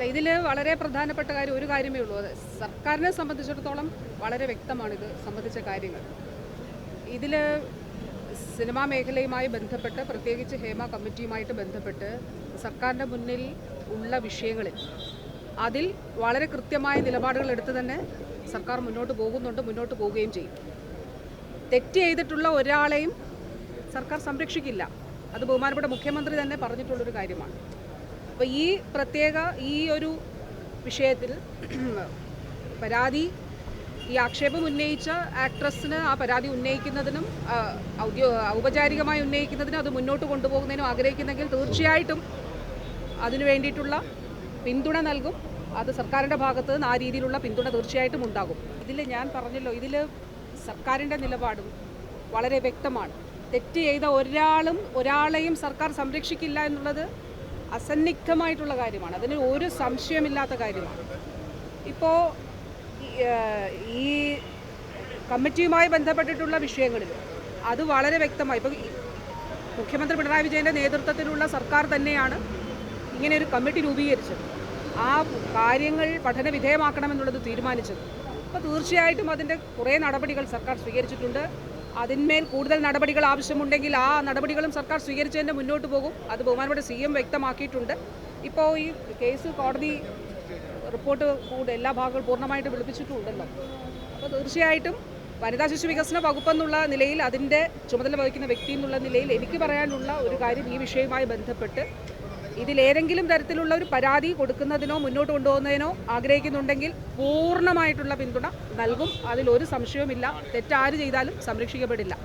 അല്ല ഇതിൽ വളരെ പ്രധാനപ്പെട്ട കാര്യം ഒരു കാര്യമേ ഉള്ളൂ. അത് സർക്കാരിനെ സംബന്ധിച്ചിടത്തോളം വളരെ വ്യക്തമാണ് ഇത് സംബന്ധിച്ച കാര്യങ്ങൾ. ഇതിൽ സിനിമാ മേഖലയുമായി ബന്ധപ്പെട്ട് പ്രത്യേകിച്ച് ഹേമ കമ്മിറ്റിയുമായിട്ട് ബന്ധപ്പെട്ട് സർക്കാരിന്റെ മുന്നിൽ ഉള്ള വിഷയങ്ങളിൽ അതിൽ വളരെ കൃത്യമായ നിലപാടുകൾ എടുത്ത് തന്നെ സർക്കാർ മുന്നോട്ട് പോകുന്നുണ്ട് മുന്നോട്ട് പോവുകയും ചെയ്യും. തെറ്റ് ചെയ്തിട്ടുള്ള ഒരാളെയും സർക്കാർ സംരക്ഷിക്കില്ല. അത് ബഹുമാനപ്പെട്ട മുഖ്യമന്ത്രി തന്നെ പറഞ്ഞിട്ടുള്ളൊരു കാര്യമാണ്. അപ്പോൾ ഈ പ്രത്യേക ഈ ഒരു വിഷയത്തിൽ പരാതി ഈ ആക്ഷേപം ഉന്നയിച്ച ആക്ട്രസിന് ആ പരാതി ഉന്നയിക്കുന്നതിനും ഔദ്യോ ഔപചാരികമായി ഉന്നയിക്കുന്നതിനും അത് മുന്നോട്ട് കൊണ്ടുപോകുന്നതിനും ആഗ്രഹിക്കുന്നെങ്കിൽ തീർച്ചയായിട്ടും അതിനു വേണ്ടിയിട്ടുള്ള പിന്തുണ നൽകും. അത് സർക്കാരിന്റെ ഭാഗത്ത് നിന്ന് ആ രീതിയിലുള്ള പിന്തുണ തീർച്ചയായിട്ടും ഉണ്ടാകും. ഇതിൽ ഞാൻ പറഞ്ഞല്ലോ ഇതിൽ സർക്കാരിന്റെ നിലപാടും വളരെ വ്യക്തമാണ്. തെറ്റ് ചെയ്ത ഒരാളും ഒരാളെയും സർക്കാർ സംരക്ഷിക്കില്ല എന്നുള്ളത് അസന്നിഗ്ധമായിട്ടുള്ള കാര്യമാണ്. അതിന് ഒരു സംശയമില്ലാത്ത കാര്യമാണ്. ഇപ്പോൾ ഈ കമ്മിറ്റിയുമായി ബന്ധപ്പെട്ടിട്ടുള്ള വിഷയങ്ങളിൽ അത് വളരെ വ്യക്തമായി. ഇപ്പോൾ മുഖ്യമന്ത്രി പിണറായി വിജയന്റെ നേതൃത്വത്തിലുള്ള സർക്കാർ തന്നെയാണ് ഇങ്ങനെ ഒരു കമ്മിറ്റി രൂപീകരിച്ചത്. ആ കാര്യങ്ങൾ പഠനവിധേയമാക്കണമെന്നുള്ളത് തീരുമാനിച്ചത്. അപ്പോൾ തീർച്ചയായിട്ടും അതിന്റെ കുറേ നടപടികൾ സർക്കാർ സ്വീകരിച്ചിട്ടുണ്ട്. അതിന്മേൽ കൂടുതൽ നടപടികൾ ആവശ്യമുണ്ടെങ്കിൽ ആ നടപടികളും സർക്കാർ സ്വീകരിച്ചതിന്റെ മുന്നോട്ട് പോകും. അത് ബഹുമാനപ്പെട്ട സി എം വ്യക്തമാക്കിയിട്ടുണ്ട്. ഇപ്പോൾ ഈ കേസ് കോടതി റിപ്പോർട്ട് കൂടെ എല്ലാ ഭാഗങ്ങളും പൂർണമായിട്ട് വിളിപ്പിച്ചിട്ടുണ്ടല്ലോ. അപ്പോൾ തീർച്ചയായിട്ടും വനിതാ ശിശു വികസന വകുപ്പെന്നുള്ള നിലയിൽ അതിന്റെ ചുമതല വഹിക്കുന്ന വ്യക്തി എന്നുള്ള നിലയിൽ എനിക്ക് പറയാനുള്ള ഒരു കാര്യം ഈ വിഷയവുമായി ബന്ധപ്പെട്ട് ഇതിലേതെങ്കിലും തരത്തിലുള്ള ഒരു പരാതി കൊടുക്കുന്നതിനോ മുന്നോട്ട് കൊണ്ടുപോകുന്നതിനോ ആഗ്രഹിക്കുന്നുണ്ടെങ്കിൽ പൂർണമായിട്ടുള്ള പിന്തുണ നൽകും. അതിൽ ഒരു സംശയവുമില്ല. തെറ്റാര് ചെയ്താലും സംരക്ഷിക്കപ്പെടില്ല.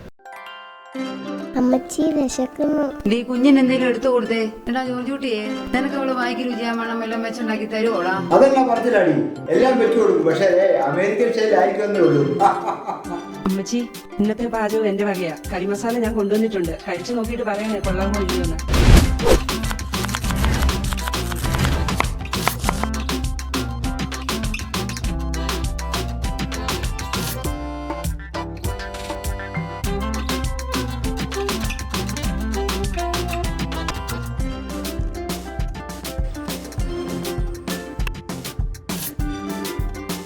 അമ്മച്ചി വിശക്കുന്നു. നീ കുഞ്ഞിന് എന്തെങ്കിലും എടുത്തു കൊടുത്തേ? എടാ ജോർജ് കുട്ടിയെ നിനക്ക് അവൾ വായിക്ക് രുചിയാമണം എല്ലാം വെച്ചുണ്ടാക്കി തരുവോടാ? അതെല്ലാം പറഞ്ഞില്ലാടി? എല്ലാം വെച്ചു കൊടുക്കും പക്ഷേ അമേരിക്കൻ സ്റ്റൈൽ ഉള്ളൂ. അമ്മച്ചി ഇന്നത്തെ പാചകം എന്റെ വകയാ. കരിമസാല ഞാൻ കൊണ്ടുവന്നിട്ടുണ്ട്. കഴിച്ചു നോക്കിയിട്ട് പറയണേ കൊള്ളാൻ ഇല്ലയോന്ന്